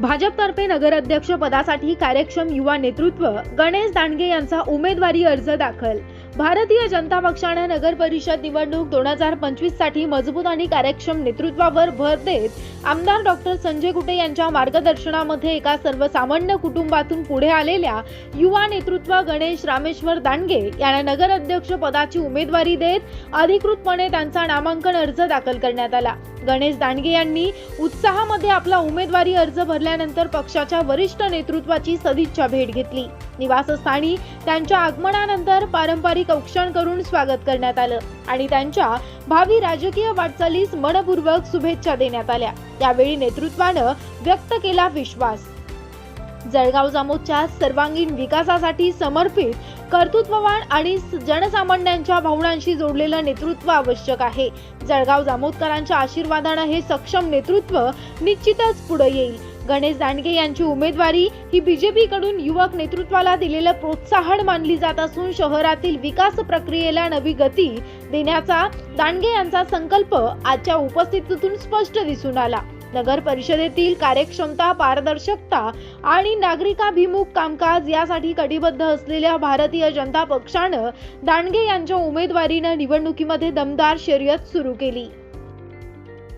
भाजपतर्फे नगराध्यक्ष पदासाठी कार्यक्षम युवा नेतृत्व गणेश दांडगे यांचा उमेदवारी अर्ज दाखल. भारतीय जनता पक्षानं नगर परिषद निवडणूक दोन हजार पंचवीससाठी मजबूत आणि कार्यक्षम नेतृत्वावर भर देत आमदार डॉक्टर संजय कुटे यांच्या मार्गदर्शनामध्ये एका सर्वसामान्य कुटुंबातून पुढे आलेल्या युवा नेतृत्व गणेश रामेश्वर दांडगे यांना नगराध्यक्ष पदाची उमेदवारी देत अधिकृतपणे त्यांचा नामांकन अर्ज दाखल करण्यात आला. गणेश दांडगे यांनी उत्साहामध्ये आपला उमेदवारी अर्ज भरल्यानंतर पक्षाच्या वरिष्ठ नेतृत्वाची सदिच्छा भेट घेतली. निवासस्थानी त्यांच्या आगमनानंतर पारंपरिक औक्षण करून स्वागत करण्यात आलं आणि त्यांच्या भावी राजकीय वाटचालीस मनपूर्वक शुभेच्छा देण्यात आल्या. त्यावेळी नेतृत्वानं व्यक्त केला विश्वास. जळगाव जामोदच्या सर्वांगीण विकासासाठी समर्पित कर्तृत्ववान आणि स- जनसामान्यांच्या भावनांशी जोडलेलं नेतृत्व आवश्यक आहे. जळगाव जामोदकरांच्या आशीर्वादानं हे सक्षम नेतृत्व निश्चितच पुढे येईल. गणेश दांडगे यांची उमेदवारी ही बीजेपी कडून युवक नेतृत्वाला दिलेलं प्रोत्साहन मानली जात असून शहरातील विकास प्रक्रियेला नवी गती देण्याचा दांडगे यांचा संकल्प आजच्या उपस्थितीतून स्पष्ट दिसून आला. नगर परिषदेतील कार्यक्षमता पारदर्शकता आणि नागरिकाभिमुख कामकाज यासाठी कटिबद्ध असलेल्या भारतीय जनता पक्षानं दांडगे यांच्या उमेदवारीनं निवडणुकीमध्ये दमदार शर्यत सुरू केली.